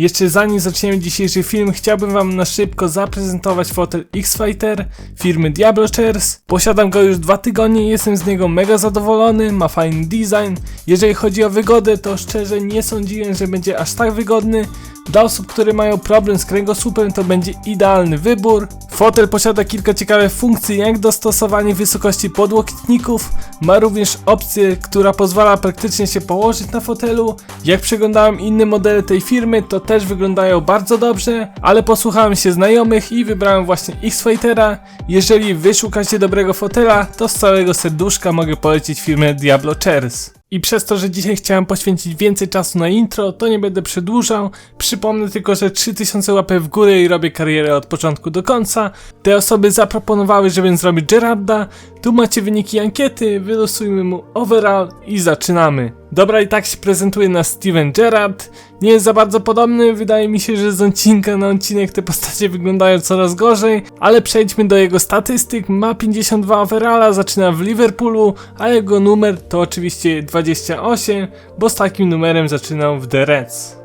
Jeszcze zanim zaczniemy dzisiejszy film, chciałbym wam na szybko zaprezentować fotel X-Fighter firmy Diablo Chairs. Posiadam go już dwa tygodnie i jestem z niego mega zadowolony, ma fajny design. Jeżeli chodzi o wygodę, to szczerze nie sądziłem, że będzie aż tak wygodny. Dla osób, które mają problem z kręgosłupem, to będzie idealny wybór. Fotel posiada kilka ciekawych funkcji, jak dostosowanie wysokości podłokietników. Ma również opcję, która pozwala praktycznie się położyć na fotelu. Jak przeglądałem inne modele tej firmy, to też wyglądają bardzo dobrze, ale posłuchałem się znajomych i wybrałem właśnie X-Fightera. Jeżeli wy szukacie dobrego fotela, to z całego serduszka mogę polecić firmę Diablo Chairs. I przez to, że dzisiaj chciałem poświęcić więcej czasu na intro, to nie będę przedłużał. Przypomnę tylko, że 3000 łapek w górę i robię karierę od początku do końca. Te osoby zaproponowały, żebym zrobił Gerarda. Tu macie wyniki ankiety, wylosujmy mu overall i zaczynamy. Dobra, i tak się prezentuje na Steven Gerrard. Nie jest za bardzo podobny, wydaje mi się, że z odcinka na odcinek te postacie wyglądają coraz gorzej, ale przejdźmy do jego statystyk. Ma 52 overalla, zaczyna w Liverpoolu, a jego numer to oczywiście 28, bo z takim numerem zaczynał w The Reds.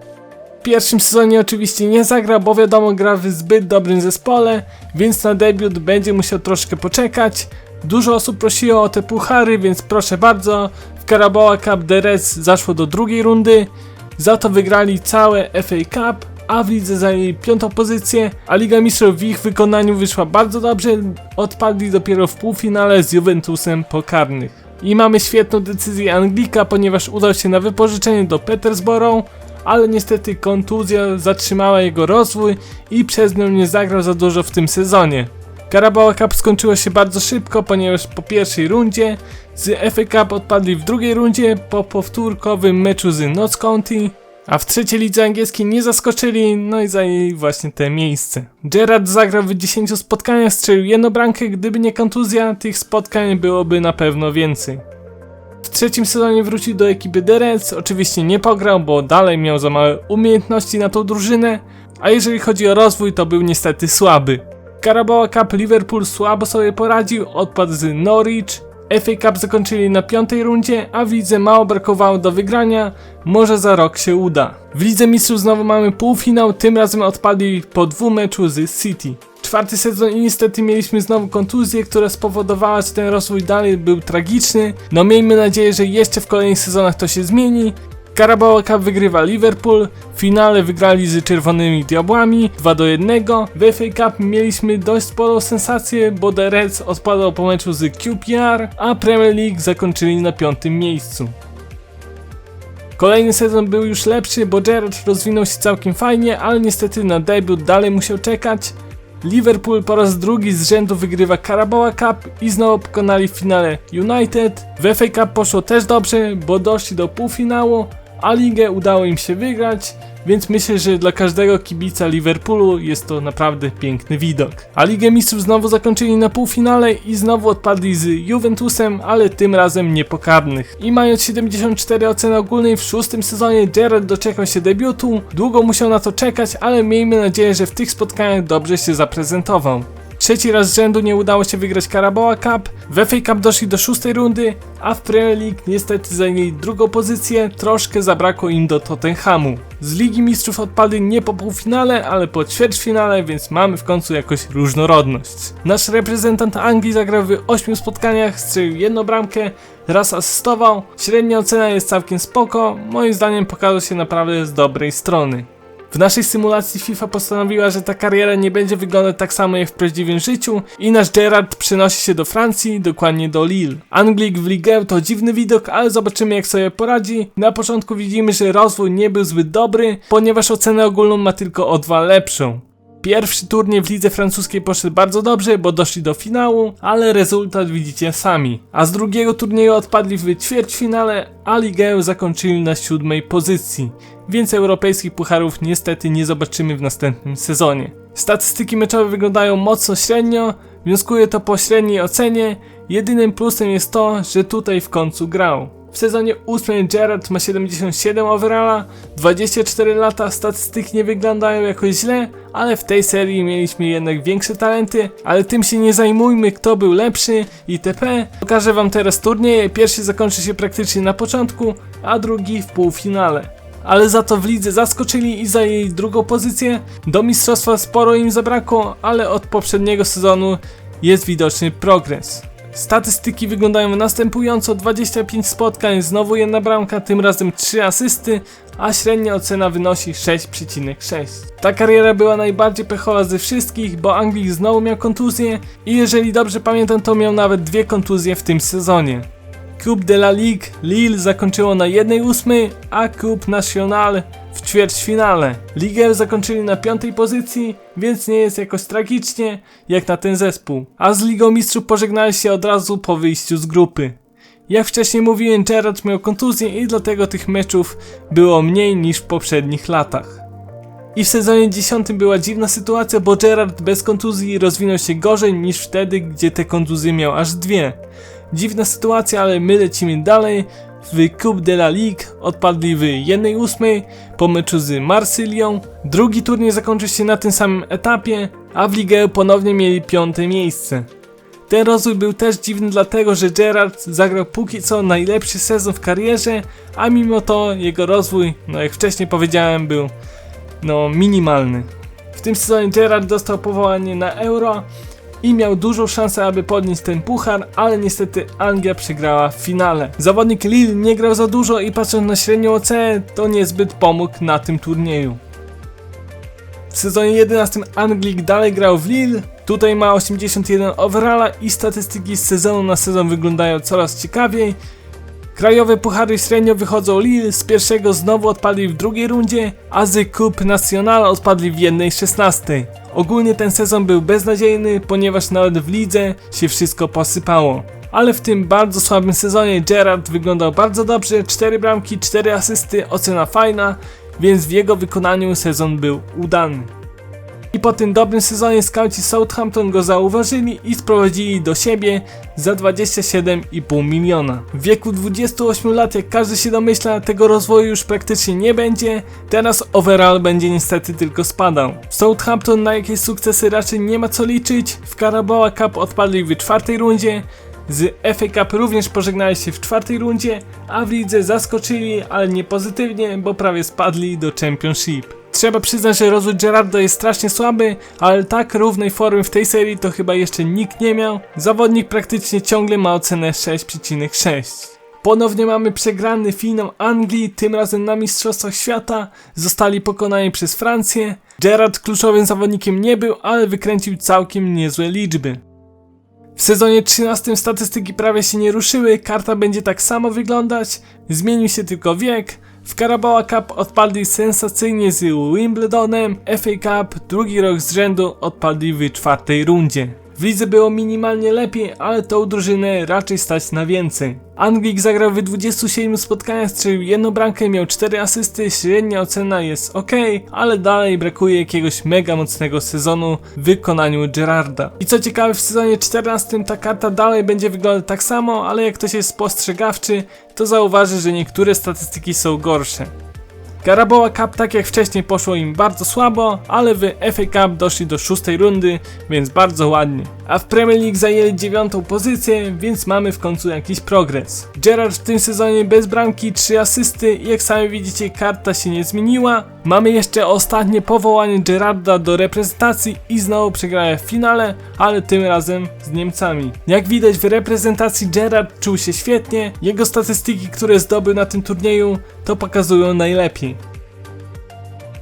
W pierwszym sezonie oczywiście nie zagra, bo wiadomo gra w zbyt dobrym zespole, więc na debiut będzie musiał troszkę poczekać. Dużo osób prosiło o te puchary, więc proszę bardzo. W Carabao Cup The zaszło do drugiej rundy. Za to wygrali całe FA Cup, a w lidze zajęli piątą pozycję, a Liga Mistrzów w ich wykonaniu wyszła bardzo dobrze. Odpadli dopiero w półfinale z Juventusem po karnych. I mamy świetną decyzję Anglika, ponieważ udał się na wypożyczenie do Petersborough, ale niestety kontuzja zatrzymała jego rozwój i przez nią nie zagrał za dużo w tym sezonie. Carabao Cup skończyło się bardzo szybko, ponieważ po pierwszej rundzie z FA Cup odpadli w drugiej rundzie po powtórkowym meczu z Notts County, a w trzeciej lidze angielskiej nie zaskoczyli, no i zajęli właśnie te miejsce. Gerard zagrał w 10 spotkaniach, strzelił jedną bramkę, gdyby nie kontuzja, tych spotkań byłoby na pewno więcej. W trzecim sezonie wrócił do ekipy Reds, oczywiście nie pograł, bo dalej miał za małe umiejętności na tą drużynę, a jeżeli chodzi o rozwój, to był niestety słaby. Carabao Cup Liverpool słabo sobie poradził, odpadł z Norwich, FA Cup zakończyli na piątej rundzie, a w lidze mało brakowało do wygrania, może za rok się uda. W lidze mistrzów znowu mamy półfinał, tym razem odpadli po dwóch meczu z City. Czwarty sezon i niestety mieliśmy znowu kontuzję, która spowodowała, że ten rozwój dalej był tragiczny. No miejmy nadzieję, że jeszcze w kolejnych sezonach to się zmieni. Carabao Cup wygrywa Liverpool, w finale wygrali z Czerwonymi Diabłami 2 do 1. W FA Cup mieliśmy dość sporą sensację, bo The Reds odpadał po meczu z QPR, a Premier League zakończyli na piątym miejscu. Kolejny sezon był już lepszy, bo Gerrard rozwinął się całkiem fajnie, ale niestety na debiut dalej musiał czekać. Liverpool po raz drugi z rzędu wygrywa Carabao Cup i znowu pokonali w finale United. W FA Cup poszło też dobrze, bo doszli do półfinału, a ligę udało im się wygrać, więc myślę, że dla każdego kibica Liverpoolu jest to naprawdę piękny widok. A Ligę Mistrzów znowu zakończyli na półfinale i znowu odpadli z Juventusem, ale tym razem niepokarnych. I mając 74 oceny ogólnej w szóstym sezonie, Gerard doczekał się debiutu. Długo musiał na to czekać, ale miejmy nadzieję, że w tych spotkaniach dobrze się zaprezentował. Trzeci raz z rzędu nie udało się wygrać Carabao Cup, w FA Cup doszli do szóstej rundy, a w Premier League niestety zajęli drugą pozycję, troszkę zabrakło im do Tottenhamu. Z Ligi Mistrzów odpadli nie po półfinale, ale po ćwierćfinale, więc mamy w końcu jakąś różnorodność. Nasz reprezentant Anglii zagrał w 8 spotkaniach, strzelił jedną bramkę, raz asystował, średnia ocena jest całkiem spoko, moim zdaniem pokazał się naprawdę z dobrej strony. W naszej symulacji FIFA postanowiła, że ta kariera nie będzie wyglądać tak samo jak w prawdziwym życiu i nasz Gerard przenosi się do Francji, dokładnie do Lille. Anglik w Ligue to dziwny widok, ale zobaczymy jak sobie poradzi. Na początku widzimy, że rozwój nie był zbyt dobry, ponieważ ocenę ogólną ma tylko o dwa lepszą. Pierwszy turniej w lidze francuskiej poszedł bardzo dobrze, bo doszli do finału, ale rezultat widzicie sami. A z drugiego turnieju odpadli w ćwierćfinale, a ligę zakończyli na siódmej pozycji. Więc europejskich pucharów niestety nie zobaczymy w następnym sezonie. Statystyki meczowe wyglądają mocno średnio, wnioskuje to po średniej ocenie. Jedynym plusem jest to, że tutaj w końcu grał. W sezonie 8 Gerard ma 77 overalla, 24 lata, statystyki nie wyglądają jakoś źle, ale w tej serii mieliśmy jednak większe talenty, ale tym się nie zajmujmy, kto był lepszy itp. Pokażę wam teraz turnieje, pierwszy zakończy się praktycznie na początku, a drugi w półfinale. Ale za to w lidze zaskoczyli i zajęli drugą pozycję. Do mistrzostwa sporo im zabrakło, ale od poprzedniego sezonu jest widoczny progres. Statystyki wyglądają następująco: 25 spotkań, znowu jedna bramka, tym razem 3 asysty, a średnia ocena wynosi 6,6. Ta kariera była najbardziej pechowa ze wszystkich, bo Anglik znowu miał kontuzję i jeżeli dobrze pamiętam, to miał nawet dwie kontuzje w tym sezonie. Coupe de la Ligue Lille zakończyło na 1-8, a Coupe National w ćwierćfinale. Ligę zakończyli na piątej pozycji, więc nie jest jakoś tragicznie jak na ten zespół. A z Ligą Mistrzów pożegnali się od razu po wyjściu z grupy. Jak wcześniej mówiłem, Gerrard miał kontuzję i dlatego tych meczów było mniej niż w poprzednich latach. I w sezonie 10 była dziwna sytuacja, bo Gerrard bez kontuzji rozwinął się gorzej niż wtedy, gdzie te kontuzje miał aż dwie. Dziwna sytuacja, ale my lecimy dalej. W Coupe de la Ligue odpadli w 1-8 po meczu z Marsylią. Drugi turniej zakończył się na tym samym etapie, a w ligę ponownie mieli piąte miejsce. Ten rozwój był też dziwny dlatego, że Gerrard zagrał póki co najlepszy sezon w karierze, a mimo to jego rozwój, no jak wcześniej powiedziałem, był no minimalny. W tym sezonie Gerrard dostał powołanie na Euro i miał dużą szansę, aby podnieść ten puchar, ale niestety Anglia przegrała w finale. Zawodnik Lille nie grał za dużo i patrząc na średnią ocenę, to niezbyt pomógł na tym turnieju. W sezonie 11 Anglik dalej grał w Lille. Tutaj ma 81 overalla i statystyki z sezonu na sezon wyglądają coraz ciekawiej. Krajowe puchary średnio wychodzą Lille, z pierwszego znowu odpadli w drugiej rundzie, a z Coupe National odpadli w jednej 16. Ogólnie ten sezon był beznadziejny, ponieważ nawet w lidze się wszystko posypało. Ale w tym bardzo słabym sezonie Gerrard wyglądał bardzo dobrze, 4 bramki, 4 asysty, ocena fajna, więc w jego wykonaniu sezon był udany. I po tym dobrym sezonie skauci Southampton go zauważyli i sprowadzili do siebie za 27,5 miliona. W wieku 28 lat, jak każdy się domyśla, tego rozwoju już praktycznie nie będzie. Teraz overall będzie niestety tylko spadał. Southampton na jakieś sukcesy raczej nie ma co liczyć. W Carabao Cup odpadli w czwartej rundzie. Z FA Cup również pożegnali się w czwartej rundzie, a w lidze zaskoczyli, ale nie pozytywnie, bo prawie spadli do Championship. Trzeba przyznać, że rozwój Gerarda jest strasznie słaby, ale tak równej formy w tej serii to chyba jeszcze nikt nie miał. Zawodnik praktycznie ciągle ma ocenę 6,6. Ponownie mamy przegrany finał Anglii, tym razem na Mistrzostwach Świata. Zostali pokonani przez Francję. Gerard kluczowym zawodnikiem nie był, ale wykręcił całkiem niezłe liczby. W sezonie 13 statystyki prawie się nie ruszyły, karta będzie tak samo wyglądać, zmienił się tylko wiek. W Carabao Cup odpadli sensacyjnie z Wimbledonem, FA Cup drugi rok z rzędu odpadli w czwartej rundzie. W lidze było minimalnie lepiej, ale tą drużynę raczej stać na więcej. Anglik zagrał w 27 spotkaniach, strzelił jedną bramkę, miał 4 asysty, średnia ocena jest ok, ale dalej brakuje jakiegoś mega mocnego sezonu w wykonaniu Gerarda. I co ciekawe, w sezonie 14 ta karta dalej będzie wyglądać tak samo, ale jak ktoś jest spostrzegawczy, to zauważy, że niektóre statystyki są gorsze. Carabao Cup tak jak wcześniej poszło im bardzo słabo, ale w FA Cup doszli do szóstej rundy, więc bardzo ładnie. A w Premier League zajęli dziewiątą pozycję, więc mamy w końcu jakiś progres. Gerrard w tym sezonie bez bramki, 3 asysty i jak sami widzicie karta się nie zmieniła. Mamy jeszcze ostatnie powołanie Gerarda do reprezentacji i znowu przegrała w finale, ale tym razem z Niemcami. Jak widać w reprezentacji Gerard czuł się świetnie, jego statystyki, które zdobył na tym turnieju to pokazują najlepiej.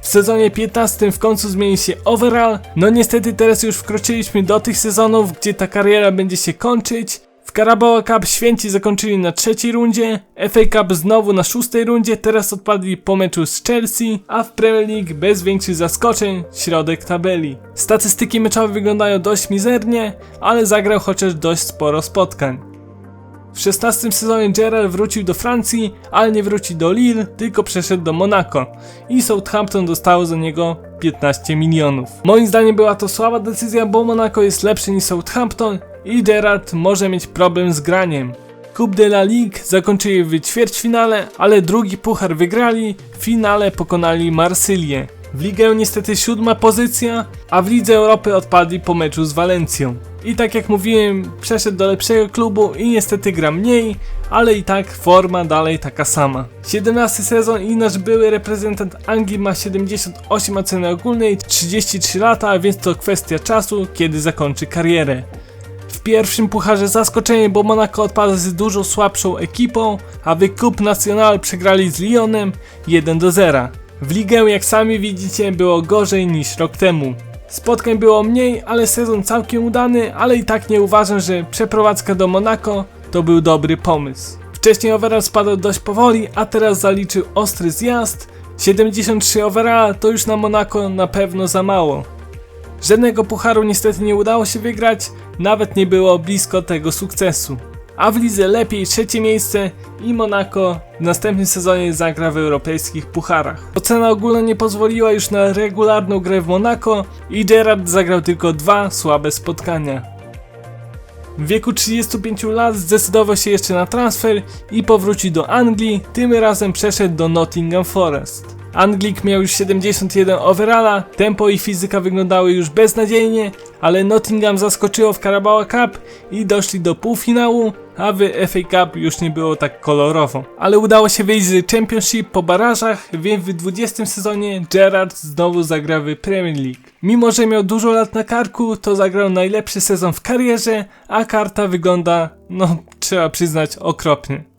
W sezonie 15 w końcu zmieni się overall. No niestety teraz już wkroczyliśmy do tych sezonów, gdzie ta kariera będzie się kończyć. W Carabao Cup święci zakończyli na trzeciej rundzie, FA Cup znowu na szóstej rundzie, teraz odpadli po meczu z Chelsea, a w Premier League bez większych zaskoczeń środek tabeli. Statystyki meczowe wyglądają dość mizernie, ale zagrał chociaż dość sporo spotkań. W 16 sezonie Gerrard wrócił do Francji, ale nie wróci do Lille, tylko przeszedł do Monaco i Southampton dostało za niego 15 milionów. Moim zdaniem była to słaba decyzja, bo Monaco jest lepszy niż Southampton i Gerrard może mieć problem z graniem. Coupe de la Ligue zakończyli w ćwierćfinale, ale drugi puchar wygrali, w finale pokonali Marsylię. W ligę niestety siódma pozycja, a w Lidze Europy odpadli po meczu z Walencją. I tak jak mówiłem, przeszedł do lepszego klubu i niestety gra mniej, ale i tak forma dalej taka sama. 17 sezon i nasz były reprezentant Anglii ma 78 oceny ogólnej, 33 lata, więc to kwestia czasu, kiedy zakończy karierę. W pierwszym pucharze zaskoczenie, bo Monaco odpada z dużo słabszą ekipą, a wy Coupe National przegrali z Lyonem 1 do 0. W ligę, jak sami widzicie, było gorzej niż rok temu. Spotkań było mniej, ale sezon całkiem udany, ale i tak nie uważam, że przeprowadzka do Monaco to był dobry pomysł. Wcześniej overall spadał dość powoli, a teraz zaliczył ostry zjazd. 73 overall to już na Monaco na pewno za mało. Żadnego pucharu niestety nie udało się wygrać, nawet nie było blisko tego sukcesu. A w lidze lepiej trzecie miejsce i Monaco w następnym sezonie zagra w europejskich pucharach. Ocena ogólna nie pozwoliła już na regularną grę w Monaco i Gerard zagrał tylko dwa słabe spotkania. W wieku 35 lat zdecydował się jeszcze na transfer i powrócił do Anglii, tym razem przeszedł do Nottingham Forest. Anglik miał już 71 overalla, tempo i fizyka wyglądały już beznadziejnie, ale Nottingham zaskoczyło w Carabao Cup i doszli do półfinału, a w FA Cup już nie było tak kolorowo. Ale udało się wyjść z Championship po barażach, więc w 20 sezonie Gerrard znowu zagra w Premier League. Mimo, że miał dużo lat na karku, to zagrał najlepszy sezon w karierze, a karta wygląda, no trzeba przyznać, okropnie.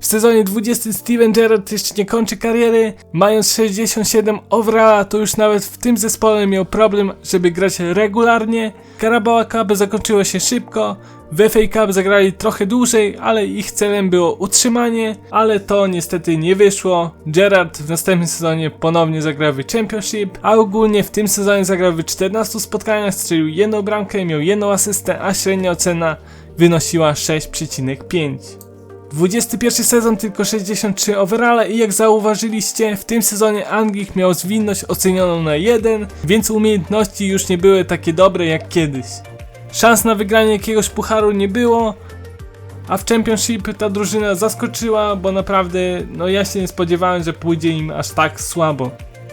W sezonie 20 Steven Gerrard jeszcze nie kończy kariery, mając 67 overalla, to już nawet w tym zespole miał problem, żeby grać regularnie. Carabao Cup zakończyło się szybko, w FA Cup zagrali trochę dłużej, ale ich celem było utrzymanie, ale to niestety nie wyszło. Gerrard w następnym sezonie ponownie zagrał w Championship, a ogólnie w tym sezonie zagrał w 14 spotkaniach, strzelił jedną bramkę, miał jedną asystę, a średnia ocena wynosiła 6,5. 21 sezon tylko 63 overalla i jak zauważyliście, w tym sezonie Anglik miał zwinność ocenioną na 1, więc umiejętności już nie były takie dobre jak kiedyś. Szans na wygranie jakiegoś pucharu nie było, a w Championship ta drużyna zaskoczyła, bo naprawdę, no ja się nie spodziewałem, że pójdzie im aż tak słabo.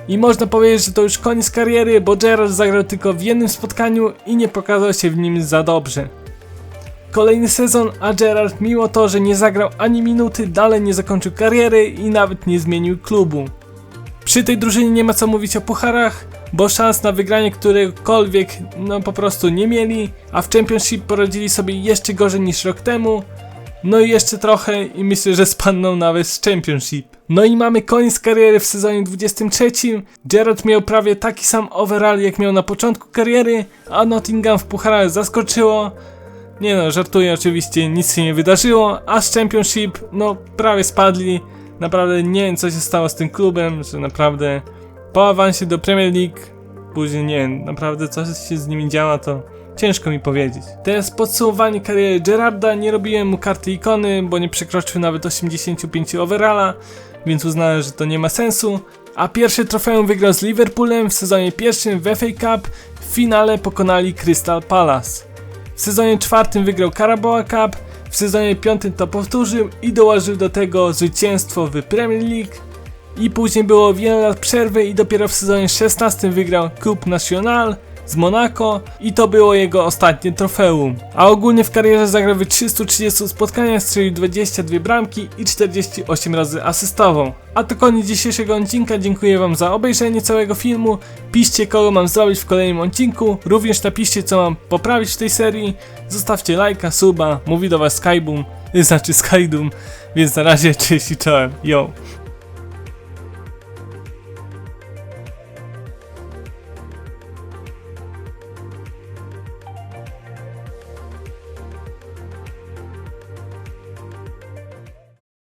I można powiedzieć, że to już koniec kariery, bo Gerard zagrał tylko w jednym spotkaniu i nie pokazał się w nim za dobrze. Kolejny sezon, a Gerard mimo to, że nie zagrał ani minuty, dalej nie zakończył kariery i nawet nie zmienił klubu. Przy tej drużynie nie ma co mówić o pucharach, bo szans na wygranie któregokolwiek no po prostu nie mieli, a w Championship poradzili sobie jeszcze gorzej niż rok temu. No i jeszcze trochę i myślę, że spadną nawet z Championship. No i mamy koniec kariery w sezonie 23. Gerard miał prawie taki sam overall jak miał na początku kariery, a Nottingham w pucharach zaskoczyło. Nie no, żartuję oczywiście, nic się nie wydarzyło, a z Championship, no prawie spadli. Naprawdę nie wiem co się stało z tym klubem, że naprawdę po awansie do Premier League, później nie wiem, naprawdę co się z nimi działa to ciężko mi powiedzieć. Teraz podsumowanie kariery Gerarda, nie robiłem mu karty ikony, bo nie przekroczył nawet 85 overalla, więc uznałem, że to nie ma sensu. A pierwszy trofeum wygrał z Liverpoolem w sezonie pierwszym w FA Cup, w finale pokonali Crystal Palace. W sezonie czwartym wygrał Carabao Cup, w sezonie piątym to powtórzył i dołożył do tego zwycięstwo w Premier League. I później było wiele lat przerwy i dopiero w sezonie 16 wygrał Coupe National z Monaco i to było jego ostatnie trofeum. A ogólnie w karierze zagrał w 330 spotkaniach, strzelił 22 bramki i 48 razy asystował. A to koniec dzisiejszego odcinka, dziękuję wam za obejrzenie całego filmu. Piszcie kogo mam zrobić w kolejnym odcinku, również napiszcie co mam poprawić w tej serii. Zostawcie lajka, suba, mówi do was Skyboom, znaczy Skydum, więc na razie cześć i czołem, yo!